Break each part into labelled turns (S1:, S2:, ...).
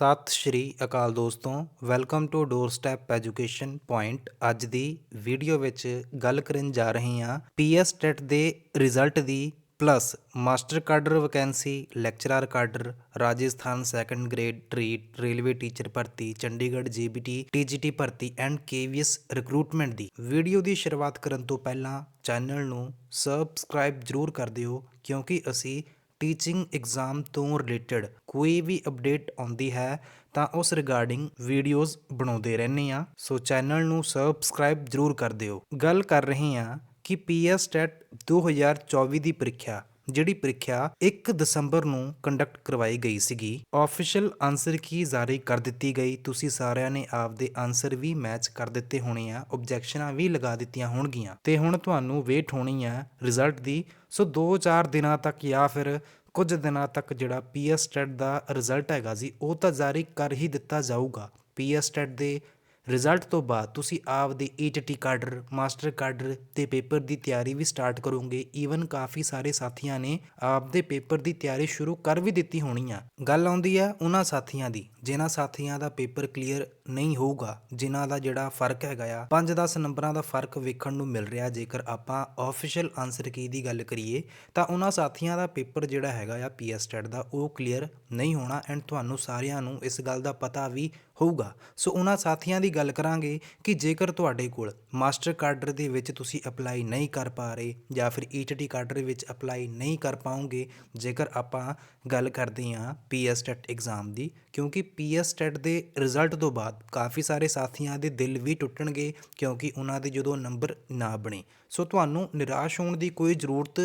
S1: ਸਤਿ ਸ਼੍ਰੀ ਅਕਾਲ ਦੋਸਤੋ, welcome to door step education point. ਅੱਜ ਦੀ ਵੀਡੀਓ ਵਿੱਚ ਗੱਲ ਕਰਨ ਜਾ ਰਹੇ ਹਾਂ ਪੀਐਸ ਟੈਟ ਦੇ ਰਿਜ਼ਲਟ ਦੀ, plus master cadre vacancy, lecturer cadre, Rajasthan second grade treat, railway teacher ਭਰਤੀ, ਚੰਡੀਗੜ੍ਹ ਜੀਬੀਟੀ, ਟੀਜੀਟੀ ਭਰਤੀ ਐਂਡ ਕੇਵੀਐਸ ਰਿਕਰੂਟਮੈਂਟ ਦੀ। ਵੀਡੀਓ ਦੀ ਸ਼ੁਰੂਆਤ ਕਰਨ ਤੋਂ ਪਹਿਲਾਂ ਚੈਨਲ ਨੂੰ ਸਬਸਕ੍ਰਾਈਬ ਜ਼ਰੂਰ ਕਰ ਦਿਓ, ਕਿਉਂਕਿ ਅਸੀਂ ਟੀਚਿੰਗ ਇਗਜ਼ਾਮ ਤੋਂ ਰਿਲੇਟਡ ਕੋਈ ਵੀ ਅਪਡੇਟ ਆਉਂਦੀ ਹੈ, ਤਾਂ ਉਸ ਰਿਗਾਰਡਿੰਗ ਵੀਡੀਓਜ਼ ਬਣਾਉਂਦੇ ਰਹਿੰਦੇ ਆ ਸੋ ਚੈਨਲ ਨੂੰ ਸਬਸਕ੍ਰਾਈਬ ਜ਼ਰੂਰ ਕਰ ਦਿਓ। ਗੱਲ ਕਰ ਰਹੇ ਹਾਂ ਕਿ ਪੀਐਸ ਟੈਟ 2024 ਦੀ ਪ੍ਰੀਖਿਆ ਜਿਹੜੀ ਪ੍ਰੀਖਿਆ 1 ਦਸੰਬਰ ਨੂੰ ਕੰਡਕਟ ਕਰਵਾਈ ਗਈ ਸੀਗੀ। ਆਫੀਸ਼ੀਅਲ ਆਨਸਰ ਕੀ ਜਾਰੀ ਕਰ ਦਿੱਤੀ ਗਈ? ਤੁਸੀਂ ਸਾਰਿਆਂ ਨੇ ਆਪਦੇ ਆਨਸਰ ਵੀ ਮੈਚ ਕਰ ਦਿੱਤੇ ਹੋਣੇ ਆ ਆਬਜੈਕਸ਼ਨਾਂ ਵੀ ਲਗਾ ਦਿੱਤੀਆਂ ਹੋਣਗੀਆਂ। ਤੇ ਹੁਣ ਤੁਹਾਨੂੰ ਵੇਟ ਹੋਣੀ ਆ ਰਿਜ਼ਲਟ ਦੀ। ਸੋ 2-4 ਦਿਨਾਂ ਤੱਕ ਜਾਂ ਫਿਰ ਕੁਝ ਦਿਨਾਂ ਤੱਕ ਜਿਹੜਾ ਪੀਐਸ ਟੈਟ ਦਾ ਰਿਜ਼ਲਟ ਹੈਗਾ ਜੀ ਉਹ ਤਾਂ ਜਾਰੀ ਕਰ ਹੀ ਦਿੱਤਾ ਜਾਊਗਾ। ਪੀਐਸ ਟੈਟ ਦੇ ਰਿਜ਼ਲਟ ਤੋਂ ਬਾਅਦ ਤੁਸੀਂ ਆਪ ਆਪਦੇ ਈਟੀਟੀ ਕਾਡਰ ਮਾਸਟਰ ਕਾਡਰ ਤੇ ਪੇਪਰ ਦੀ ਤਿਆਰੀ ਵੀ ਸਟਾਰਟ ਕਰੋਗੇ। ਈਵਨ ਕਾਫੀ ਸਾਰੇ ਸਾਥੀਆਂ ਨੇ ਆਪਦੇ ਪੇਪਰ ਦੀ ਤਿਆਰੀ ਸ਼ੁਰੂ ਕਰ ਵੀ ਦਿੱਤੀ ਹੋਣੀ ਆ। ਗੱਲ ਆਉਂਦੀ ਆ ਉਹਨਾਂ ਸਾਥੀਆਂ ਦੀ, ਜਿਨ੍ਹਾਂ ਸਾਥੀਆਂ ਦਾ ਪੇਪਰ ਕਲੀਅਰ ਨਹੀਂ ਹੋਊਗਾ, ਜਿਨ੍ਹਾਂ ਦਾ ਜਿਹੜਾ ਫ਼ਰਕ ਹੈਗਾ ਆ। 5-10 ਨੰਬਰਾਂ ਦਾ ਫ਼ਰਕ ਵੇਖਣ ਨੂੰ ਮਿਲ ਰਿਹਾ, ਜੇਕਰ ਆਪਾਂ ਆਫੀਸ਼ੀਅਲ ਆਨਸਰ ਕੀ ਦੀ ਗੱਲ ਕਰੀਏ, ਤਾਂ ਉਹਨਾਂ ਸਾਥੀਆਂ ਦਾ ਪੇਪਰ ਜਿਹੜਾ ਹੈਗਾ ਆ ਪੀਐਸ ਟੈਟ ਦਾ, ਉਹ ਕਲੀਅਰ ਨਹੀਂ ਹੋਣਾ ਐਂਡ ਤੁਹਾਨੂੰ ਸਾਰਿਆਂ ਨੂੰ ਇਸ ਗੱਲ ਦਾ ਪਤਾ ਵੀ ਹੋਊਗਾ। ਸੋ ਉਹਨਾਂ ਸਾਥੀਆਂ ਦੀ ਗੱਲ ਕਰਾਂਗੇ ਕਿ ਜੇਕਰ ਤੁਹਾਡੇ ਕੋਲ ਮਾਸਟਰ ਕਾਡਰ ਦੇ ਵਿੱਚ ਤੁਸੀਂ ਅਪਲਾਈ ਨਹੀਂ ਕਰ ਪਾ ਰਹੇ ਜਾਂ ਫਿਰ ਈਟੀਟੀ ਕਾਡਰ ਵਿੱਚ ਅਪਲਾਈ ਨਹੀਂ ਕਰ ਪਾਉਂਗੇ ਜੇਕਰ ਆਪਾਂ ਗੱਲ ਕਰਦੇ ਹਾਂ ਪੀਐਸ ਟੈਟ ਐਗਜ਼ਾਮ ਦੀ, ਕਿਉਂਕਿ ਪੀਐਸ ਟੈਟ ਦੇ ਰਿਜ਼ਲਟ ਤੋਂ ਬਾਅਦ ਕਾਫੀ ਸਾਰੇ ਸਾਥੀਆਂ ਦੇ ਦਿਲ ਵੀ ਟੁੱਟਣਗੇ ਕਿਉਂਕਿ ਉਹਨਾਂ ਦੇ ਜਦੋਂ ਨੰਬਰ ਨਾ ਬਣੇ। ਸੋ ਤੁਹਾਨੂੰ ਨਿਰਾਸ਼ ਹੋਣ ਦੀ ਕੋਈ ਜ਼ਰੂਰਤ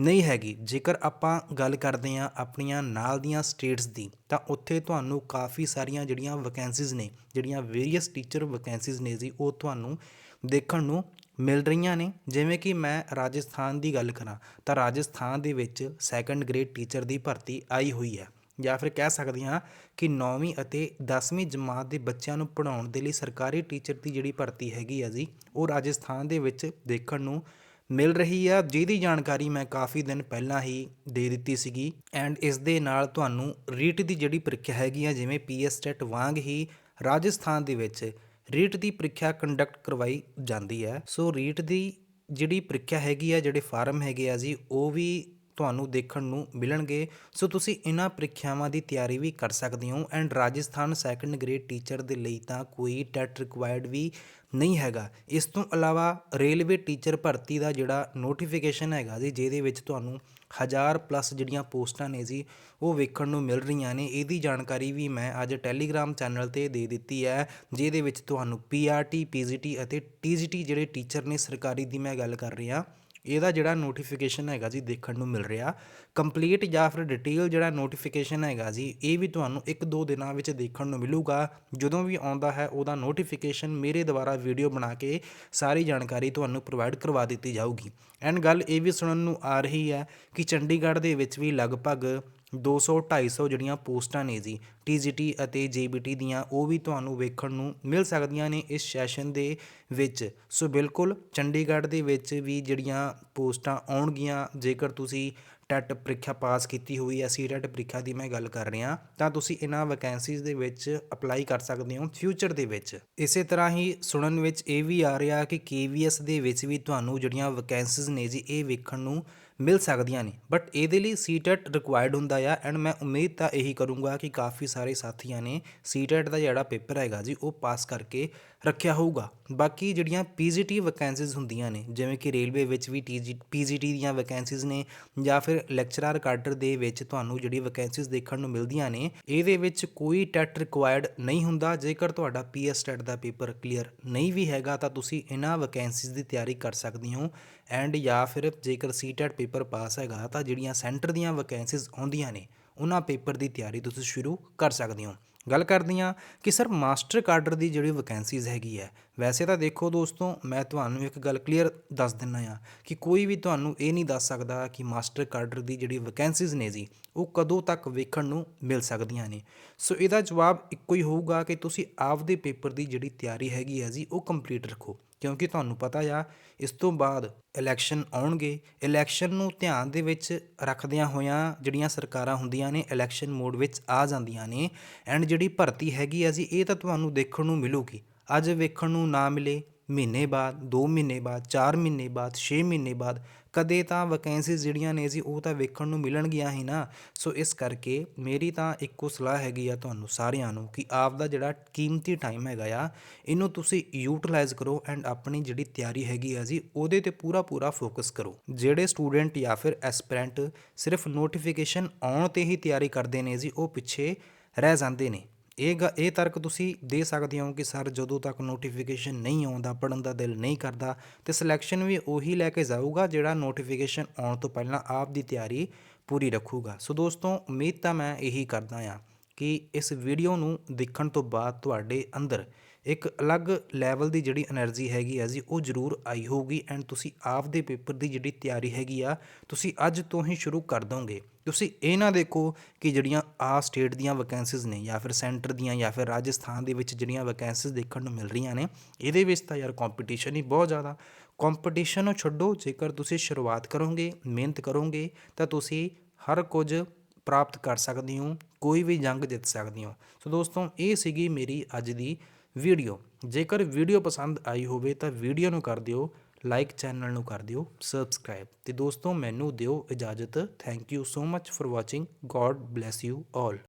S1: ਨਹੀਂ ਹੈਗੀ। ਜੇਕਰ ਆਪਾਂ ਗੱਲ ਕਰਦੇ ਹਾਂ ਆਪਣੀਆਂ ਨਾਲ ਦੀਆਂ ਸਟੇਟਸ ਦੀ, ਤਾਂ ਉੱਥੇ ਤੁਹਾਨੂੰ ਕਾਫੀ ਸਾਰੀਆਂ ਜਿਹੜੀਆਂ ਵੈਕੈਂਸੀਜ਼ ਨੇ, ਜਿਹੜੀਆਂ ਵੇਰੀਅਸ ਟੀਚਰ ਵੈਕੈਂਸੀਜ਼ ਨੇ ਜੀ, ਉਹ ਤੁਹਾਨੂੰ ਦੇਖਣ ਨੂੰ ਮਿਲ ਰਹੀਆਂ ਨੇ। ਜਿਵੇਂ ਕਿ ਮੈਂ ਰਾਜਸਥਾਨ ਦੀ ਗੱਲ ਕਰਾਂ, ਤਾਂ ਰਾਜਸਥਾਨ ਦੇ ਵਿੱਚ ਸੈਕੰਡ ਗ੍ਰੇਡ ਟੀਚਰ ਦੀ ਭਰਤੀ ਆਈ ਹੋਈ ਹੈ। ਜਾਂ ਫਿਰ ਕਹਿ ਸਕਦੇ ਹਾਂ ਕਿ 9ਵੀਂ ਅਤੇ 10ਵੀਂ ਜਮਾਤ ਦੇ ਬੱਚਿਆਂ ਨੂੰ ਪੜ੍ਹਾਉਣ ਦੇ ਲਈ ਸਰਕਾਰੀ ਟੀਚਰ ਦੀ ਜਿਹੜੀ ਭਰਤੀ ਹੈਗੀ ਆ ਜੀ, ਉਹ ਰਾਜਸਥਾਨ ਦੇ ਵਿੱਚ ਦੇਖਣ ਨੂੰ ਮਿਲ ਰਹੀ ਆ। ਜਿਹਦੀ ਜਾਣਕਾਰੀ ਮੈਂ ਕਾਫੀ ਦਿਨ ਪਹਿਲਾਂ ਹੀ ਦੇ ਦਿੱਤੀ ਸੀਗੀ ਐਂਡ ਇਸ ਦੇ ਨਾਲ ਤੁਹਾਨੂੰ ਰੀਟ ਦੀ ਜਿਹੜੀ ਪ੍ਰੀਖਿਆ ਹੈਗੀ ਆ, ਜਿਵੇਂ ਪੀਐਸ ਟੈਟ ਵਾਂਗ ਹੀ ਰਾਜਸਥਾਨ ਦੇ ਵਿੱਚ ਰੀਟ ਦੀ ਪ੍ਰੀਖਿਆ ਕੰਡਕਟ ਕਰਵਾਈ ਜਾਂਦੀ ਹੈ। ਸੋ ਰੀਟ ਦੀ ਜਿਹੜੀ ਪ੍ਰੀਖਿਆ ਹੈਗੀ ਆ, ਜਿਹੜੇ ਫਾਰਮ ਹੈਗੇ ਆ ਜੀ, ਉਹ ਵੀ ਤੁਹਾਨੂੰ ਦੇਖਣ ਨੂੰ ਮਿਲਣਗੇ। ਸੋ ਤੁਸੀਂ ਇਹਨਾਂ ਪ੍ਰੀਖਿਆਵਾਂ ਦੀ ਤਿਆਰੀ ਵੀ ਕਰ ਸਕਦੇ ਹੋ। And Rajasthan second grade teacher ਦੇ ਲਈ ਤਾਂ ਕੋਈ ਟੈਟ ਰਿਕੁਆਇਰਡ ਵੀ ਨਹੀਂ ਹੈਗਾ। ਇਸ ਤੋਂ ਇਲਾਵਾ ਰੇਲਵੇ ਟੀਚਰ ਭਰਤੀ ਦਾ ਜਿਹੜਾ ਨੋਟੀਫਿਕੇਸ਼ਨ ਹੈਗਾ ਜੀ, ਜਿਹਦੇ ਵਿੱਚ ਤੁਹਾਨੂੰ ਹਜ਼ਾਰ ਪਲੱਸ ਜਿਹੜੀਆਂ ਪੋਸਟਾਂ ਨੇ ਜੀ, ਉਹ ਵੇਖਣ ਨੂੰ ਮਿਲ ਰਹੀਆਂ ਨੇ। ਇਹਦੀ ਜਾਣਕਾਰੀ ਵੀ ਮੈਂ ਅੱਜ ਟੈਲੀਗ੍ਰਾਮ ਚੈਨਲ ਤੇ ਦੇ ਦਿੱਤੀ ਹੈ, ਜਿਹਦੇ ਵਿੱਚ ਤੁਹਾਨੂੰ ਪੀਆਰਟੀ ਪੀਜੀਟੀ ਅਤੇ ਟੀਜੀਟੀ ਜਿਹੜੇ ਟੀਚਰ ਨੇ, ਸਰਕਾਰੀ ਦੀ ਮੈਂ ਗੱਲ ਕਰ ਰਿਹਾ। ਇਹਦਾ ਜਿਹੜਾ ਨੋਟੀਫਿਕੇਸ਼ਨ ਹੈਗਾ ਜੀ ਦੇਖਣ ਨੂੰ ਮਿਲ ਰਿਹਾ। ਕੰਪਲੀਟ ਜਾਂ ਫਿਰ ਡਿਟੇਲ ਜਿਹੜਾ ਨੋਟੀਫਿਕੇਸ਼ਨ ਹੈਗਾ ਜੀ, ਇਹ ਵੀ ਤੁਹਾਨੂੰ ਇੱਕ ਦੋ ਦਿਨਾਂ ਵਿੱਚ ਦੇਖਣ ਨੂੰ ਮਿਲੂਗਾ। ਜਦੋਂ ਵੀ ਆਉਂਦਾ ਹੈ, ਉਹਦਾ ਨੋਟੀਫਿਕੇਸ਼ਨ ਮੇਰੇ ਦੁਆਰਾ ਵੀਡੀਓ ਬਣਾ ਕੇ ਸਾਰੀ ਜਾਣਕਾਰੀ ਤੁਹਾਨੂੰ ਪ੍ਰੋਵਾਈਡ ਕਰਵਾ ਦਿੱਤੀ ਜਾਊਗੀ। ਐਂਡ ਗੱਲ ਇਹ ਵੀ ਸੁਣਨ ਨੂੰ ਆ ਰਹੀ ਹੈ ਕਿ ਚੰਡੀਗੜ੍ਹ ਦੇ ਵਿੱਚ ਵੀ ਲਗਭਗ 200 250 ਜਿਹੜੀਆਂ ਪੋਸਟਾਂ ਨੇ ਜੀ ਟੀਜੀਟੀ ਅਤੇ ਜੀਬੀਟੀ ਦੀਆਂ ਉਹ ਵੀ ਤੁਹਾਨੂੰ ਵੇਖਣ ਨੂੰ ਮਿਲ ਸਕਦੀਆਂ ਨੇ ਇਸ ਸੈਸ਼ਨ ਦੇ ਵਿੱਚ। ਸੋ ਬਿਲਕੁਲ ਚੰਡੀਗੜ੍ਹ ਦੇ ਵਿੱਚ ਵੀ ਜਿਹੜੀਆਂ ਪੋਸਟਾਂ ਆਉਣਗੀਆਂ, ਜੇਕਰ ਤੁਸੀਂ ਟੈਟ ਪ੍ਰੀਖਿਆ ਪਾਸ ਕੀਤੀ ਹੋਈ ਹੈ ਸੀ ਟੈਟ ਪ੍ਰੀਖਿਆ ਦੀ ਮੈਂ ਗੱਲ ਕਰ ਰਿਹਾ, ਤਾਂ ਤੁਸੀਂ ਇਹਨਾਂ ਵੈਕੈਂਸੀਜ਼ ਦੇ ਵਿੱਚ ਅਪਲਾਈ ਕਰ ਸਕਦੇ ਹੋ ਫਿਊਚਰ ਦੇ ਵਿੱਚ। ਇਸੇ ਤਰ੍ਹਾਂ ਹੀ ਸੁਣਨ ਵਿੱਚ ਇਹ ਵੀ ਆ ਰਿਹਾ ਕਿ ਕੇਵੀਐਸ ਦੇ ਵਿੱਚ ਵੀ ਤੁਹਾਨੂੰ ਜਿਹੜੀਆਂ ਵੈਕੈਂਸੀਜ਼ ਨੇ ਜੀ, ਇਹ ਵੇਖਣ ਨੂੰ ਮਿਲ ਸਕਦੀਆਂ ਨੇ। ਬਟ ਇਹਦੇ ਲਈ ਸੀਟੈਟ ਰਿਕੁਆਇਰਡ ਹੁੰਦਾ ਆ ਐਂਡ ਮੈਂ ਉਮੀਦ ਤਾਂ ਇਹੀ ਕਰੂੰਗਾ ਕਿ ਕਾਫੀ ਸਾਰੇ ਸਾਥੀਆਂ ਨੇ ਸੀਟੈਟ ਦਾ ਜਿਹੜਾ ਪੇਪਰ ਹੈਗਾ ਜੀ, ਉਹ ਪਾਸ ਕਰਕੇ ਰੱਖਿਆ ਹੋਊਗਾ। ਬਾਕੀ ਜਿਹੜੀਆਂ ਪੀਜੀਟੀ ਵੈਕੈਂਸੀਜ਼ ਹੁੰਦੀਆਂ ਨੇ, ਜਿਵੇਂ ਕਿ ਰੇਲਵੇ ਵਿੱਚ ਵੀ ਟੀਜੀ ਪੀਜੀਟੀ ਦੀਆਂ ਵੈਕੈਂਸੀਜ਼ ਨੇ, ਜਾਂ ਫਿਰ ਲੈਕਚਰਰ ਕਾਡਰ ਦੇ ਵਿੱਚ ਤੁਹਾਨੂੰ ਜਿਹੜੀ ਵੈਕੈਂਸੀਜ਼ ਦੇਖਣ ਨੂੰ ਮਿਲਦੀਆਂ ਨੇ, ਇਹਦੇ ਵਿੱਚ ਕੋਈ ਟੈਟ ਰਿਕੁਆਇਰਡ ਨਹੀਂ ਹੁੰਦਾ। ਜੇਕਰ ਤੁਹਾਡਾ ਪੀਐਸ ਟੈਟ ਦਾ ਪੇਪਰ ਕਲੀਅਰ ਨਹੀਂ ਵੀ ਹੈਗਾ, ਤਾਂ ਤੁਸੀਂ ਇਹਨਾਂ ਵੈਕੈਂਸੀਜ਼ ਦੀ ਤਿਆਰੀ ਕਰ ਸਕਦੇ ਹੋ। ਐਂਡ ਜਾਂ ਫਿਰ ਜੇਕਰ ਸੀਟੈਟ ਪੇਪਰ ਪਾਸ ਹੈਗਾ, ਤਾਂ ਜਿਹੜੀਆਂ ਸੈਂਟਰ ਦੀਆਂ ਵੈਕੈਂਸੀਜ਼ ਆਉਂਦੀਆਂ ਨੇ ਉਹਨਾਂ ਪੇਪਰ ਦੀ ਤਿਆਰੀ ਤੁਸੀਂ ਸ਼ੁਰੂ ਕਰ ਸਕਦੇ ਹੋ। ਗੱਲ ਕਰਦੀ ਹਾਂ ਕਿ ਸਰ ਮਾਸਟਰ ਕਾਡਰ ਦੀ ਜਿਹੜੀ ਵੈਕੈਂਸੀਜ਼ ਹੈਗੀ ਹੈ, ਵੈਸੇ ਤਾਂ ਦੇਖੋ ਦੋਸਤੋ, ਮੈਂ ਤੁਹਾਨੂੰ ਇੱਕ ਗੱਲ ਕਲੀਅਰ ਦੱਸ ਦਿੰਨਾ ਆ ਕਿ ਕੋਈ ਵੀ ਤੁਹਾਨੂੰ ਇਹ ਨਹੀਂ ਦੱਸ ਸਕਦਾ ਕਿ ਮਾਸਟਰ ਕਾਡਰ ਦੀ ਜਿਹੜੀ ਵੈਕੈਂਸੀਜ਼ ਨੇ ਜੀ, ਉਹ ਕਦੋਂ ਤੱਕ ਵੇਖਣ ਨੂੰ ਮਿਲ ਸਕਦੀਆਂ ਨੇ। ਸੋ ਇਹਦਾ ਜਵਾਬ ਇੱਕੋ ਹੀ ਹੋਊਗਾ ਕਿ ਤੁਸੀਂ ਆਪਦੇ ਪੇਪਰ ਦੀ ਜਿਹੜੀ ਤਿਆਰੀ ਹੈਗੀ ਹੈ ਜੀ, ਉਹ ਕੰਪਲੀਟ ਰੱਖੋ। ਕਿਉਂਕਿ ਤੁਹਾਨੂੰ ਪਤਾ ਆ, ਇਸ ਤੋਂ ਬਾਅਦ ਇਲੈਕਸ਼ਨ ਆਉਣਗੇ। ਇਲੈਕਸ਼ਨ ਨੂੰ ਧਿਆਨ ਦੇ ਵਿੱਚ ਰੱਖਦਿਆਂ ਹੋਇਆਂ ਜਿਹੜੀਆਂ ਸਰਕਾਰਾਂ ਹੁੰਦੀਆਂ ਨੇ ਇਲੈਕਸ਼ਨ ਮੋਡ ਵਿੱਚ ਆ ਜਾਂਦੀਆਂ ਨੇ। ਐਂਡ ਜਿਹੜੀ ਭਰਤੀ ਹੈਗੀ ਆ ਜੀ, ਇਹ ਤਾਂ ਤੁਹਾਨੂੰ ਦੇਖਣ ਨੂੰ ਮਿਲੂਗੀ। ਅੱਜ ਵੇਖਣ ਨੂੰ ਨਾ ਮਿਲੇ ਮਹੀਨੇ ਬਾਅਦ, ਦੋ ਮਹੀਨੇ ਬਾਅਦ, ਚਾਰ ਮਹੀਨੇ ਬਾਅਦ, ਛੇ ਮਹੀਨੇ ਬਾਅਦ, ਕਦੇ ਤਾਂ ਵੈਕੈਂਸੀਜ਼ ਜਿਹੜੀਆਂ ਨੇ ਜੀ ਉਹ ਤਾਂ ਵੇਖਣ ਨੂੰ ਮਿਲਣਗੀਆਂ ਹੀ ਨਾ। ਸੋ ਇਸ ਕਰਕੇ ਮੇਰੀ ਤਾਂ ਇੱਕੋ ਸਲਾਹ ਹੈਗੀ ਆ ਤੁਹਾਨੂੰ ਸਾਰਿਆਂ ਨੂੰ ਕਿ ਆਪ ਦਾ ਜਿਹੜਾ ਕੀਮਤੀ ਟਾਈਮ ਹੈਗਾ ਆ, ਇਹਨੂੰ ਤੁਸੀਂ ਯੂਟਿਲਾਈਜ਼ ਕਰੋ ਐਂਡ ਆਪਣੀ ਜਿਹੜੀ ਤਿਆਰੀ ਹੈਗੀ ਆ ਜੀ, ਉਹਦੇ ਤੇ ਪੂਰਾ ਪੂਰਾ ਫੋਕਸ ਕਰੋ। ਜਿਹੜੇ ਸਟੂਡੈਂਟ ਜਾਂ ਫਿਰ ਐਸਪੀਰੈਂਟ ਸਿਰਫ ਨੋਟੀਫਿਕੇਸ਼ਨ ਆਉਣ ਤੇ ਹੀ ਤਿਆਰੀ ਕਰਦੇ ਨੇ ਜੀ, ਉਹ ਪਿੱਛੇ ਰਹਿ ਜਾਂਦੇ ਨੇ। ਇਹ ਗ- ਇਹ ਤਰਕ ਤੁਸੀਂ ਦੇ ਸਕਦੇ ਹੋ ਕਿ ਸਰ ਜਦੋਂ ਤੱਕ ਨੋਟੀਫਿਕੇਸ਼ਨ ਨਹੀਂ ਆਉਂਦਾ ਪੜਨ ਦਾ ਦਿਲ ਨਹੀਂ ਕਰਦਾ, ਤੇ ਸਿਲੈਕਸ਼ਨ ਵੀ ਉਹੀ ਲੈ ਕੇ ਜਾਊਗਾ ਜਿਹੜਾ ਨੋਟੀਫਿਕੇਸ਼ਨ ਆਉਣ ਤੋਂ ਪਹਿਲਾਂ ਆਪ ਦੀ ਤਿਆਰੀ ਪੂਰੀ ਰੱਖੂਗਾ। ਸੋ ਦੋਸਤੋ, ਉਮੀਦ ਤਾਂ ਮੈਂ ਇਹੀ ਕਰਦਾ ਆ ਕਿ ਇਸ ਵੀਡੀਓ ਨੂੰ ਦੇਖਣ ਤੋਂ ਬਾਅਦ ਤੁਹਾਡੇ ਅੰਦਰ ਇੱਕ ਅਲੱਗ ਲੈਵਲ ਦੀ ਜਿਹੜੀ ਐਨਰਜੀ ਹੈਗੀ ਆ ਜੀ, ਉਹ ਜ਼ਰੂਰ ਆਈ ਹੋਊਗੀ ਐਂਡ ਤੁਸੀਂ ਆਪ ਦੇ ਪੇਪਰ ਦੀ ਜਿਹੜੀ ਤਿਆਰੀ ਹੈਗੀ ਆ, ਤੁਸੀਂ ਅੱਜ ਤੋਂ ਹੀ ਸ਼ੁਰੂ ਕਰ ਦੋਗੇ। ਤੁਸੀਂ ਇਹ ਨਾ ਦੇਖੋ ਕਿ ਜਿਹੜੀਆਂ ਆ ਸਟੇਟ ਦੀਆਂ ਵੈਕੈਂਸੀਜ਼ ਨੇ ਜਾਂ ਫਿਰ ਸੈਂਟਰ ਦੀਆਂ ਜਾਂ ਫਿਰ ਰਾਜਸਥਾਨ ਦੇ ਵਿੱਚ ਜਿਹੜੀਆਂ ਵੈਕੈਂਸੀਜ਼ ਦੇਖਣ ਨੂੰ ਮਿਲ ਰਹੀਆਂ ਨੇ, ਇਹਦੇ ਵਿੱਚ ਤਾਂ ਯਾਰ ਕੰਪੀਟੀਸ਼ਨ ਹੀ ਬਹੁਤ ਜ਼ਿਆਦਾ। ਕੰਪੀਟੀਸ਼ਨ ਨੂੰ ਛੱਡੋ, ਜੇਕਰ ਤੁਸੀਂ ਸ਼ੁਰੂਆਤ ਕਰੋਗੇ, ਮਿਹਨਤ ਕਰੋਗੇ, ਤਾਂ ਤੁਸੀਂ ਹਰ ਕੁਝ ਪ੍ਰਾਪਤ ਕਰ ਸਕਦੇ ਹੋ, ਕੋਈ ਵੀ ਜੰਗ ਜਿੱਤ ਸਕਦੇ ਹੋ। ਸੋ ਦੋਸਤੋ, ਇਹ ਸੀਗੀ ਮੇਰੀ ਅੱਜ ਦੀ ਵੀਡੀਓ ਜੇਕਰ ਵੀਡੀਓ ਪਸੰਦ ਆਈ ਹੋਵੇ ਤਾਂ ਵੀਡੀਓ ਨੂੰ ਕਰ ਦਿਓ ਲਾਈਕ ਚੈਨਲ ਨੂੰ ਕਰ ਦਿਓ ਸਬਸਕ੍ਰਾਈਬ ਤੇ ਦੋਸਤੋ, ਮੈਨੂੰ ਦਿਓ ਇਜਾਜ਼ਤ। Thank you so much for watching god bless you all